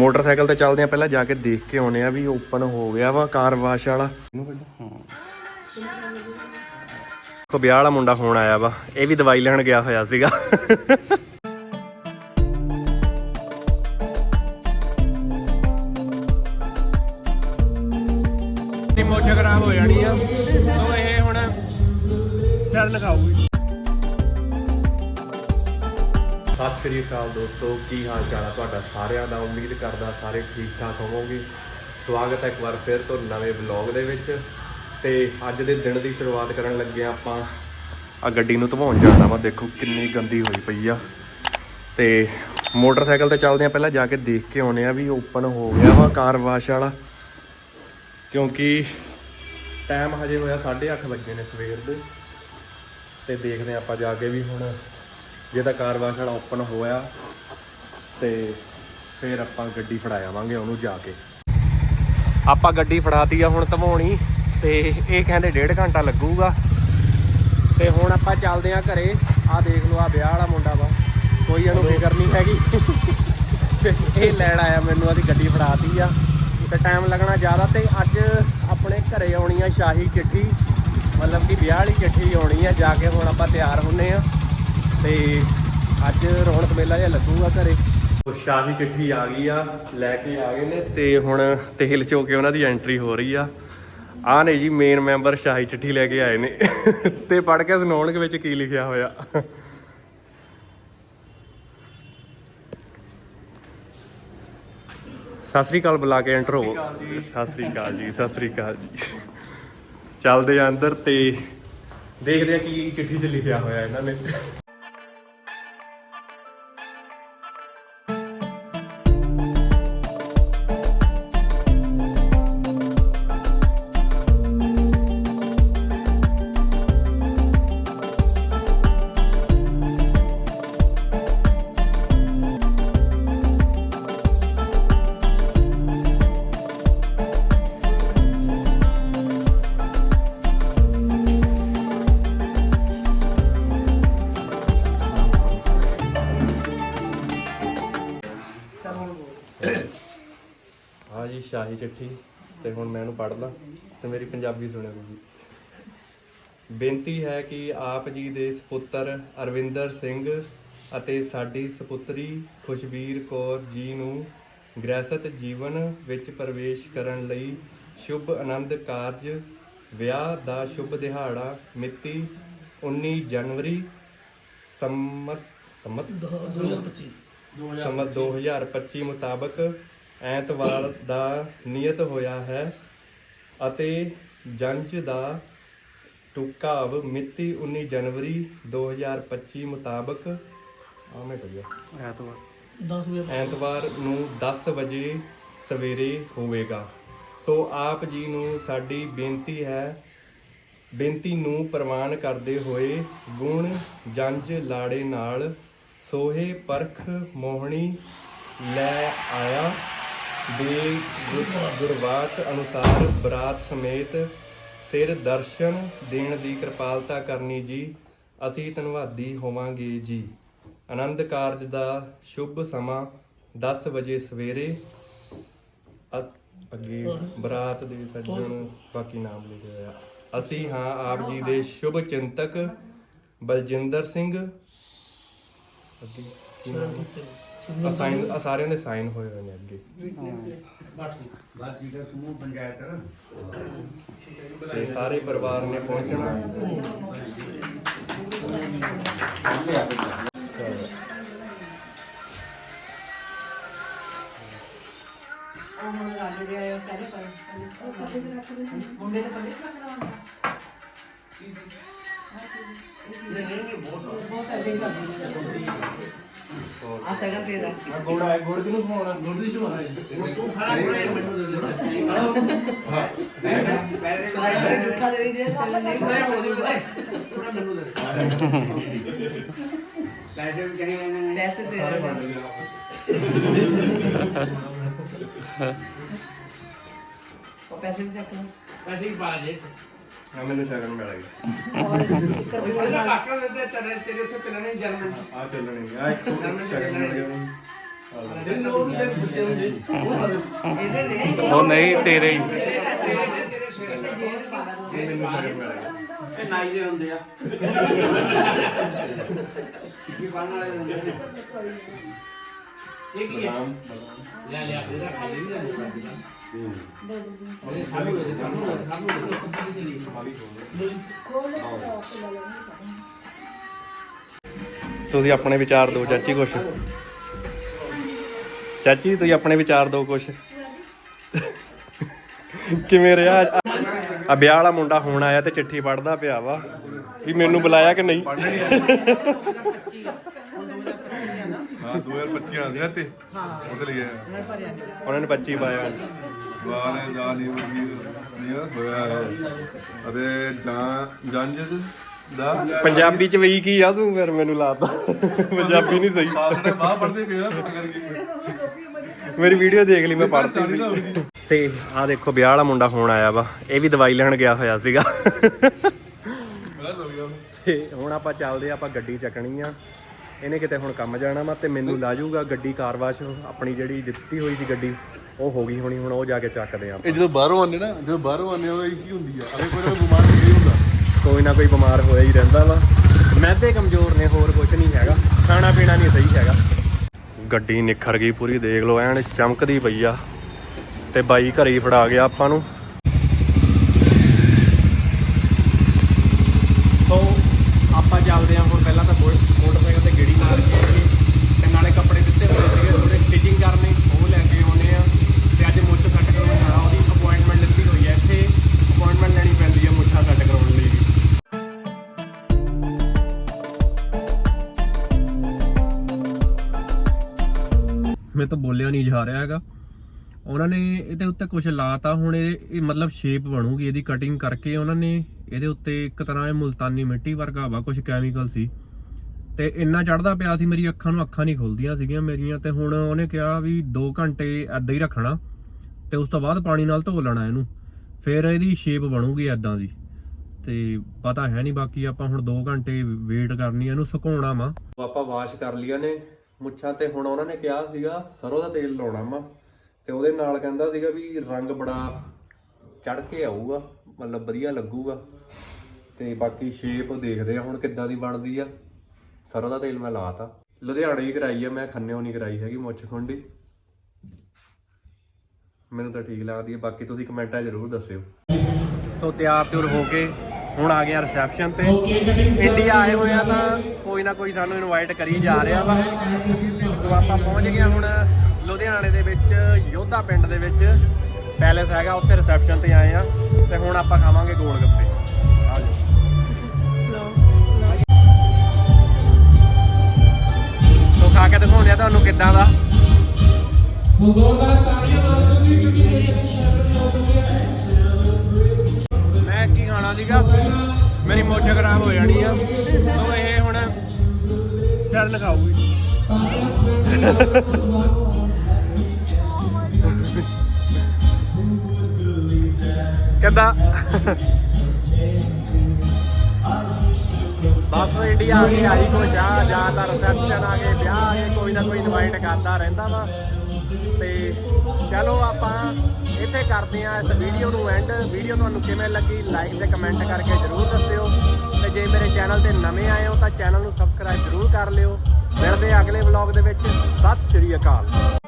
Motorcycle ਤੇ ਚੱਲਦੇ ਆ, ਪਹਿਲਾਂ ਜਾ ਕੇ ਦੇਖ ਕੇ ਆਉਨੇ ਆ ਵੀ ਓਪਨ ਹੋ ਗਿਆ ਵਾ ਕਾਰ ਵਾਸ਼ ਵਾਲਾ। ਕੋ ਵਿਆਹ ਵਾਲਾ ਮੁੰਡਾ ਫੋਨ ਆਇਆ ਵਾ, ਇਹ ਵੀ ਦਵਾਈ ਲੈਣ ਗਿਆ ਹੋਇਆ ਸੀਗਾ। ਤੇ ਖਰਾਬ ਹੋ ਜਾਣੀ ਆ, ਉਹ ਇਹ ਹੁਣ ਸਿਰ ਲਗਾਊਗੀ। ਸਤਿ ਸ੍ਰੀ ਅਕਾਲ ਦੋਸਤੋ, ਕੀ ਹਾਲ ਚਾਲ ਆ ਤੁਹਾਡਾ? ਸਾਰਿਆਂ ਦਾ ਉਮੀਦ ਕਰਦਾ ਸਾਰੇ ਠੀਕ ਠਾਕ ਹੋਵੋਗੇ। ਸਵਾਗਤ ਹੈ ਇੱਕ ਵਾਰ ਫਿਰ ਤੋਂ ਨਵੇਂ ਵਲੌਗ ਦੇ ਵਿੱਚ। ਤੇ ਅੱਜ ਦੇ ਦਿਨ ਦੀ ਸ਼ੁਰੂਆਤ ਕਰਨ ਲੱਗੇ ਆ ਆਪਾਂ। ਆ ਗੱਡੀ ਨੂੰ ਧਵਾਉਣ ਜਾਣਾ ਵਾ, ਦੇਖੋ ਕਿੰਨੀ ਗੰਦੀ ਹੋਈ ਪਈ ਆ। ਤੇ ਮੋਟਰਸਾਈਕਲ ਤੇ ਚੱਲਦੇ ਆ ਪਹਿਲਾਂ ਜਾ ਕੇ ਦੇਖ ਕੇ ਆਉਨੇ ਆ ਵੀ ਓਪਨ ਹੋ ਗਿਆ ਵਾ ਕਾਰ ਵਾਸ਼ ਵਾਲਾ। ਕਿਉਂਕਿ ਟਾਈਮ ਹਜੇ ਹੋਇਆ 8:30 ਵਜੇ ਨੇ ਸਵੇਰ ਦੇ। ਤੇ ਦੇਖਦੇ ਹਾਂ ਆਪਾਂ ਜਾ ਕੇ ਵੀ ਹੁਣ ਜੇ ਤਾਂ ਕਾਰ ਵਾਸ਼ ਵਾਲਾ ਓਪਨ ਹੋਇਆ ਤੇ ਫਿਰ ਆਪਾਂ ਗੱਡੀ ਫੜਾ ਆਵਾਂਗੇ ਉਹਨੂੰ ਜਾ ਕੇ। ਆਪਾਂ ਗੱਡੀ ਫੜਾਤੀ ਆ ਹੁਣ ਧਵਾਉਣੀ ਤੇ ਇਹ ਕਹਿੰਦੇ ਡੇਢ ਘੰਟਾ ਲੱਗੂਗਾ। ਤੇ ਹੁਣ ਆਪਾਂ ਚੱਲਦੇ ਆ ਘਰੇ। ਆ ਦੇਖ ਲਓ ਆ ਵਿਆਹ ਵਾਲਾ ਮੁੰਡਾ ਵਾ। ਕੋਈ ਇਹਨੂੰ ਫਿਕਰ ਨਹੀਂ ਹੈਗੀ। ਇਹ ਲੈਣ ਆਇਆ ਮੈਨੂੰ ਆਦੀ ਗੱਡੀ ਫੜਾਤੀ ਆ। ਤੇ ਟਾਈਮ ਲੱਗਣਾ ਜ਼ਿਆਦਾ ਤੇ ਅੱਜ ਆਪਣੇ ਘਰੇ ਆਉਣੀ ਆ ਸ਼ਾਹੀ ਚਿੱਠੀ। ਮਤਲਬ ਕਿ ਵਿਆਹ ਵਾਲੀ ਚਿੱਠੀ ਆਉਣੀ ਆ ਜਾ ਕੇ ਹੁਣ ਆਪਾਂ ਤਿਆਰ ਹੁੰਨੇ ਆ। ਤੇ ਅੱਜ ਰੌਣਕ ਮੇਲਾ ਜਿਹਾ ਲੱਗੂਗਾ ਘਰੇ। ਉਹ ਸ਼ਾਹੀ ਚਿੱਠੀ ਆ ਗਈ ਆ ਲੈ ਕੇ ਆ ਗਏ ਨੇ ਤੇ ਹੁਣ ਤੇਲ ਚੋ ਕੇ ਉਹਨਾਂ ਦੀ ਐਂਟਰੀ ਹੋ ਰਹੀ ਆ। ਆ ਨੇ ਜੀ ਮੇਨ ਮੈਂਬਰ ਸ਼ਾਹੀ ਚਿੱਠੀ ਲੈ ਕੇ ਆਏ ਨੇ। ਤੇ ਪੜ੍ਹ ਕੇ ਸੁਣਾਉਣਗੇ ਵਿੱਚ ਕੀ ਲਿਖਿਆ ਹੋਇਆ? ਸਤਿ ਸ੍ਰੀ ਅਕਾਲ ਬੁਲਾ ਕੇ ਐਂਟਰ ਹੋ ਸਤਿ ਸ੍ਰੀ ਅਕਾਲ ਜੀ ਸਤਿ ਸ੍ਰੀ ਅਕਾਲ ਜੀ। ਚੱਲਦੇ ਆ ਅੰਦਰ ਤੇ ਦੇਖਦੇ ਆ ਕੀ ਚਿੱਠੀ 'ਚ ਲਿਖਿਆ ਹੋਇਆ ਇਹਨਾਂ ਨੇ। ਸ਼ਾਹੀ ਚਿੱਠੀ ਤੇ ਹੁਣ ਮੈਂ ਇਹਨੂੰ ਪੜ੍ਹਦਾ ਤੇ ਮੇਰੀ ਪੰਜਾਬੀ ਸੁਣਿਓ ਤੁਸੀਂ। ਬੇਨਤੀ ਹੈ ਕਿ ਆਪ ਜੀ ਦੇ ਸੁਪੁੱਤਰ ਅਰਵਿੰਦਰ ਸਿੰਘ ਅਤੇ ਸਾਡੀ ਸੁਪੁੱਤਰੀ ਖੁਸ਼ਬੀਰ ਕੌਰ ਜੀ ਨੂੰ ਗ੍ਰਹਿਸਤ ਜੀਵਨ ਵਿੱਚ ਪ੍ਰਵੇਸ਼ ਕਰਨ ਲਈ ਸ਼ੁਭ ਆਨੰਦ ਕਾਰਜ ਵਿਆਹ ਦਾ ਸ਼ੁਭ ਦਿਹਾੜਾ ਮਿਤੀ 19 ਜਨਵਰੀ ਸੰਮਤ ਸੰਮਤ? 2025 ਸੰਮਤ 2025 ਮੁਤਾਬਕ ਐਤਵਾਰ ਦਾ ਨਿਯਤ ਹੋਇਆ ਹੈ ਅਤੇ ਜੰਜ ਦਾ ਟੁਕਾਵ ਮਿਤੀ 19 ਜਨਵਰੀ 2025 ਮੁਤਾਬਕ ਆ ਮੈਂ ਗਿਆ। ਐਤਵਾਰ। ਐਤਵਾਰ ਨੂੰ 10 ਵਜੇ ਸਵੇਰੇ ਹੋਵੇਗਾ। ਸੋ ਆਪ ਜੀ ਨੂੰ ਸਾਡੀ ਬੇਨਤੀ ਹੈ ਬੇਨਤੀ ਨੂੰ ਪ੍ਰਵਾਨ ਕਰਦੇ ਹੋਏ ਗੁਣ ਜੰਜ ਲਾੜੇ ਨਾਲ ਸੋਹੇ ਪਰਖ ਮੋਹਣੀ ਲੈ ਆਇਆ। ਦੇ ਗੁਰਵਾਕ ਅਨੁਸਾਰ ਬਰਾਤ ਸਮੇਤ ਸਿਰ ਦਰਸ਼ਨ ਦੇਣ ਦੀ ਕਿਰਪਾਲਤਾ ਕਰਨੀ ਜੀ, ਅਸੀਂ ਧੰਨਵਾਦੀ ਹੋਵਾਂਗੇ ਜੀ। ਆਨੰਦ ਕਾਰਜ ਦਾ ਸ਼ੁਭ ਸਮਾਂ 10 ਵਜੇ ਸਵੇਰੇ ਅ- ਅੱਗੇ ਬਰਾਤ ਦੇ ਸੱਜਣ ਬਾਕੀ ਨਾਮ ਲਿਖਿਆ ਹੋਇਆ। ਅਸੀਂ ਹਾਂ ਆਪ ਜੀ ਦੇ ਸ਼ੁਭ ਚਿੰਤਕ ਬਲਜਿੰਦਰ ਸਿੰਘ। ਅੱਗੇ ਕੀ ਨਾਮ ਹੈ? ਆ ਸਾਈਨ ਆ ਸਾਰਿਆਂ ਦੇ ਸਾਈਨ ਹੋਏ ਹੋਏ ਨੇ ਅੱਗੇ। ਬਾਕੀ ਦਾ ਸਮੂਹ ਪੰਚਾਇਤ ਹੈ ਤੇ ਸਾਰੇ ਪਰਿਵਾਰ ਨੇ ਪਹੁੰਚਣਾ। ਉਹ ਹੁਣ ਰਾਜੇ ਦੇ ਆਏ ਪਰ ਮੁੰਡੇ ਦੇ ਪੱਲੇ ਚ ਰੱਖਣਾ ਹੁੰਦਾ। ਨਹੀਂ ਨਹੀਂ ਬਹੁਤ ਬਹੁਤ ਐਡੇ ਕਰਦੇ ਆ ਸ਼ਗਨ ਦਾ ਆ ਗੋੜਾ ਹੈ ਗੁੜ ਕਿਨੂੰ ਖਵਾਉਣਾ? ਗੁੜ ਦੀ ਤੂੰ ਖੜਾ ਕੋਲੇ ਮੈਨੂੰ ਦੇ ਦੇ। ਹਾਂ। ਪੈਰੇ ਸਾਰੇ ਜੁੱਠਾ ਦੇ ਦੇ ਸ਼ਗਨ ਦੇ ਕੋਲੇ ਹੋ ਜੂਗਾ ਥੋੜਾ ਮੈਨੂੰ ਦੇ ਪੈਸੇ ਵੀ ਕਹੀਂ ਨੇ। ਪੈਸੇ ਦੇ ਦੇ ਉਹ ਪੈਸੇ ਵੀ ਚੱਕ ਲਓ ਪੈਸੇ ਹੀ ਪਾ ਦੇ। ਆ ਮੈਨੂੰ ਸ਼ਗਨ ਮਿਲ ਗਿਆ। ਔਰ ਇੱਕ ਉਹ ਰੁਪਏ ਇਹਦਾ ਕਾਕਾ ਦੇ ਤੇ ਤੇਰੇ ਤੇਰੇ ਉੱਥੇ ਕਿੰਨੇ ਜਨਮ ਆ ਚੱਲਣੇ ਆ 100 ਸ਼ਗਨ ਮਿਲ ਗਿਆ ਉਹਨੂੰ। ਦਿਨ ਉਹ ਵੀ ਪੁੱਛੇ ਹੁੰਦੇ ਇਹਦੇ ਨੇ ਉਹ ਨਹੀਂ ਤੇਰੇ ਹੀ। ਤੇ ਜੇਬ ਬਾਹਰ ਇਹ ਮੈਨੂੰ ਸ਼ਗਨ ਮਿਲਿਆ ਇਹ ਨਾਈ ਦੇ ਹੁੰਦੇ ਆ। ਕੀ ਬਣਨ ਵਾਲੇ ਹੁੰਦੇ ਨੇ ਇਹ ਕੀ ਹੈ ਲੈ ਲਿਆ ਫਿਰ ਰੱਖ ਲਈ। ਤੁਸੀਂ ਆਪਣੇ ਵਿਚਾਰ ਦਿਓ ਚਾਚੀ ਕੁਛ। ਚਾਚੀ, ਤੁਸੀਂ ਆਪਣੇ ਵਿਚਾਰ ਦਿਓ ਕੁਛ। ਕਿਵੇਂ ਰਿਹਾ ਆ ਵਿਆਹ ਵਾਲਾ ਮੁੰਡਾ ਹੁਣ ਆਇਆ ਤੇ ਚਿੱਠੀ ਪੜਦਾ ਪਿਆ ਵਾ, ਵੀ ਮੈਨੂੰ ਬੁਲਾਇਆ ਕਿ ਨਹੀਂ? ਹਾਂ 2025 ਆਣਾ ਸੀ ਨਾ ਤੇ ਉਹਦੇ ਲਈ ਮੈਂ ਭਰਿਆ ਨਹੀਂ। ਉਹਨਾਂ ਨੇ 25 ਪਾਇਆ। ਵਾਹ ਨੇ ਦਾ ਨਹੀਂ ਹੋਈ ਨਹੀਂ ਹੋਇਆ ਹੈ। ਅਰੇ ਜਾਂ ਜੰਜ ਦਾ? ਪੰਜਾਬੀ ਚ ਵੀ ਕੀ ਆ ਤੂੰ? ਫਿਰ ਮੈਨੂੰ ਲਾਤਾ ਪੰਜਾਬੀ ਨਹੀਂ ਸਹੀ। ਸਾਸੜੇ ਬਾਹ ਪੜਦੇ ਮੇਰੀ ਵੀਡੀਓ ਦੇਖ ਲਈ ਮੈਂ ਪੜ੍ਹਤੀ ਚਾਲੀ ਦਾ ਹੋਈ ਸੀ ਤੇ ਆ ਦੇਖੋ ਵਿਆਹ ਵਾਲਾ ਮੁੰਡਾ ਹੁਣ ਆਇਆ ਵਾ। ਇਹ ਵੀ ਦਵਾਈ ਲੈਣ ਗਿਆ ਹੋਇਆ ਸੀਗਾ। ਬਸ ਹੋ ਗਿਆ। ਤੇ ਹੁਣ ਆਪਾਂ ਚੱਲਦੇ ਆਪਾਂ ਗੱਡੀ ਚੱਕਣੀ ਆ। ਇਹਨੇ ਕਿਤੇ ਹੁਣ ਕੰਮ ਜਾਣਾ ਵਾ ਤੇ ਮੈਨੂੰ ਲਾ ਜਾਊਗਾ ਗੱਡੀ ਕਾਰ ਵਾਸ਼ ਆਪਣੀ ਜਿਹੜੀ ਦਿੱਤੀ ਹੋਈ ਸੀ ਗੱਡੀ ਉਹ ਹੋ ਗਈ ਹੋਣੀ ਹੁਣ ਉਹ ਜਾ ਕੇ ਚੱਕਦੇ ਆ ਇਹ ਜਦੋਂ ਬਾਹਰੋਂ ਆਉਂਦੇ ਨਾ ਜਦੋਂ ਬਾਹਰੋਂ ਆਉਂਦੇ ਉਹ ਕੀ ਹੁੰਦੀ ਆ। ਅਰੇ ਕੋਈ ਨਾ ਕੋਈ ਬਿਮਾਰ ਨਹੀਂ ਹੁੰਦਾ। ਕੋਈ ਨਾ ਕੋਈ ਬਿਮਾਰ ਹੋਇਆ ਹੀ ਰਹਿੰਦਾ ਵਾ। ਮੈਦੇ ਕਮਜ਼ੋਰ ਨੇ ਹੋਰ ਕੁਝ ਨਹੀਂ ਹੈਗਾ। ਖਾਣਾ ਪੀਣਾ ਨਹੀਂ ਸਹੀ ਹੈਗਾ। ਗੱਡੀ ਨਿਖਰ ਗਈ ਪੂਰੀ ਦੇਖ ਲਓ ਐਨ ਚਮਕਦੀ ਪਈ ਆ। ਤੇ ਬਾਈ ਘਰੇ ਹੀ ਫੜਾ ਗਿਆ ਆਪਾਂ ਨੂੰ। ਮੈਂ ਤਾਂ ਬੋਲਿਆ ਨਹੀਂ ਜਾ ਰਿਹਾ ਹੈਗਾ। ਉਹਨਾਂ ਨੇ ਇਹਦੇ ਉੱਤੇ ਕੁਝ ਲਾਤਾ, ਹੁਣ ਇਹ ਇਹ ਮਤਲਬ ਸ਼ੇਪ ਬਣੂਗੀ, ਇਹਦੀ ਕਟਿੰਗ ਕਰਕੇ ਉਹਨਾਂ ਨੇ ਇਹਦੇ ਉੱਤੇ ਇੱਕ ਤਰ੍ਹਾਂ ਇਹ ਮੁਲਤਾਨੀ ਮਿੱਟੀ ਵਰਗਾ ਵਾ ਕੁਝ ਕੈਮੀਕਲ ਸੀ। ਤੇ ਇੰਨਾ ਚੜਦਾ ਪਿਆ ਸੀ, ਮੇਰੀ ਅੱਖਾਂ ਨੂੰ ਅੱਖਾਂ ਨਹੀਂ ਖੁੱਲਦੀਆਂ ਸੀਗੀਆਂ ਮੇਰੀਆਂ, ਤੇ ਹੁਣ ਉਹਨੇ ਕਿਹਾ ਵੀ 2 ਘੰਟੇ ਐਦਾਂ ਹੀ ਰੱਖਣਾ, ਤੇ ਉਸ ਤੋਂ ਬਾਅਦ ਪਾਣੀ ਨਾਲ ਧੋ ਲੈਣਾ ਇਹਨੂੰ। ਫਿਰ ਇਹਦੀ ਸ਼ੇਪ ਬਣੂਗੀ ਐਦਾਂ ਦੀ। ਤੇ ਪਤਾ ਹੈ ਨਹੀਂ ਬਾਕੀ ਆਪਾਂ ਹੁਣ 2 ਘੰਟੇ ਵੇਟ ਕਰਨੀ, ਇਹਨੂੰ ਸੁਕਾਉਣਾ ਵਾ। ਆਪਾਂ ਵਾਸ਼ ਕਰ ਲਿਆ ਨੇ। ਮੁੱਛਾਂ ਤੇ ਹੁਣ ਉਹਨਾਂ ਨੇ ਕਿਹਾ ਸੀਗਾ ਸਰੋਂ ਦਾ ਤੇਲ ਲਾਉਣਾ ਵਾ। ਤੇ ਉਹਦੇ ਨਾਲ ਕਹਿੰਦਾ ਸੀਗਾ ਵੀ ਰੰਗ ਬੜਾ ਚੜ ਕੇ ਆਊਗਾ ਮਤਲਬ ਵਧੀਆ ਲੱਗੂਗਾ। ਤੇ ਬਾਕੀ ਸ਼ੇਪ ਦੇਖਦੇ ਆ ਹੁਣ ਕਿੱਦਾਂ ਦੀ ਬਣਦੀ ਆ। ਸਰੋਂ ਦਾ ਤੇਲ ਮੈਂ ਲਾਤਾ। ਲੁਧਿਆਣੇ ਹੀ ਕਰਾਈ ਆ ਮੈਂ ਖੰਨਿਓ ਨਹੀਂ ਕਰਾਈ ਹੈਗੀ ਮੁੱਛ ਖੁੰਡੀ। ਮੈਨੂੰ ਤਾਂ ਠੀਕ ਲੱਗਦੀ ਹੈ ਬਾਕੀ ਤੁਸੀਂ ਕਮੈਂਟਾਂ ਜ਼ਰੂਰ ਦੱਸਿਓ। ਸੋ ਤਿਆਰ ਤਿਉਰ ਹੋ ਕੇ ਹੁਣ ਆ ਗਿਆ ਰਿਸੈਪਸ਼ਨ ਤੇ। ਇੰਡੀਆ ਆਏ ਹੋਏ ਆ ਤਾਂ ਕੋਈ ਨਾ ਕੋਈ ਸਾਨੂੰ ਇਨਵਾਈਟ ਕਰੀ ਜਾ ਰਿਹਾ ਵਾ। ਸੋ ਆਪਾਂ ਪਹੁੰਚ ਗਏ ਹੁਣ ਲੁਧਿਆਣੇ ਦੇ ਵਿੱਚ, ਯੋਧਾ ਪਿੰਡ ਦੇ ਵਿੱਚ। ਪੈਲੇਸ ਹੈਗਾ, ਉੱਥੇ ਰਿਸੈਪਸ਼ਨ ਤੇ ਆਏ ਆ ਤੇ ਹੁਣ ਆਪਾਂ ਖਾਵਾਂਗੇ ਗੋਲ ਗੱਪੇ। ਆ ਖਾ ਕੇ ਦਿਖਾਉਂਦੇ ਆ ਤੁਹਾਨੂੰ ਕਿੱਦਾਂ ਦਾ। ਮੈਂ ਕੀ ਖਾਣਾ ਸੀਗਾ? ਮੇਰੀ ਮੋਚ ਖਰਾਬ ਹੋ ਜਾਣੀ ਆ। ਉਹ ਇਹ ਹੁਣ ਸ਼ਰਨ ਕਿੱਦਾਂ ਬਸ ਇੰਡੀਆ ਆ ਕੇ ਆਈ ਕੁਛ ਆ ਜਾਂ ਤਾਂ ਰਿਸੈਪਸ਼ਨ ਆ ਗਏ, ਵਿਆਹ ਆ ਗਏ, ਕੋਈ ਨਾ ਕੋਈ ਇਨਵਾਈਟ ਕਰਦਾ ਰਹਿੰਦਾ ਵਾ। ਤੇ ਚਲੋ ਆਪਾਂ ਇੱਥੇ ਕਰਦੇ ਆ ਇਸ ਵੀਡੀਓ ਨੂੰ ਐਂਡ ਵੀਡੀਓ ਤੁਹਾਨੂੰ ਕਿਵੇਂ ਲੱਗੀ ਲਾਈਕ ਤੇ ਕਮੈਂਟ ਕਰਕੇ ਜਰੂਰ ਦੱਸਿਓ। ਜੇ ਮੇਰੇ ਚੈਨਲ ਤੇ ਨਵੇਂ ਆਏ ਹੋ ਤਾਂ ਚੈਨਲ ਨੂੰ ਸਬਸਕ੍ਰਾਈਬ ਜਰੂਰ ਕਰ ਲਿਓ। ਮਿਲਦੇ ਅਗਲੇ ਵਲੌਗ ਦੇ ਵਿੱਚ। ਸਤਿ ਸ਼੍ਰੀ ਅਕਾਲ।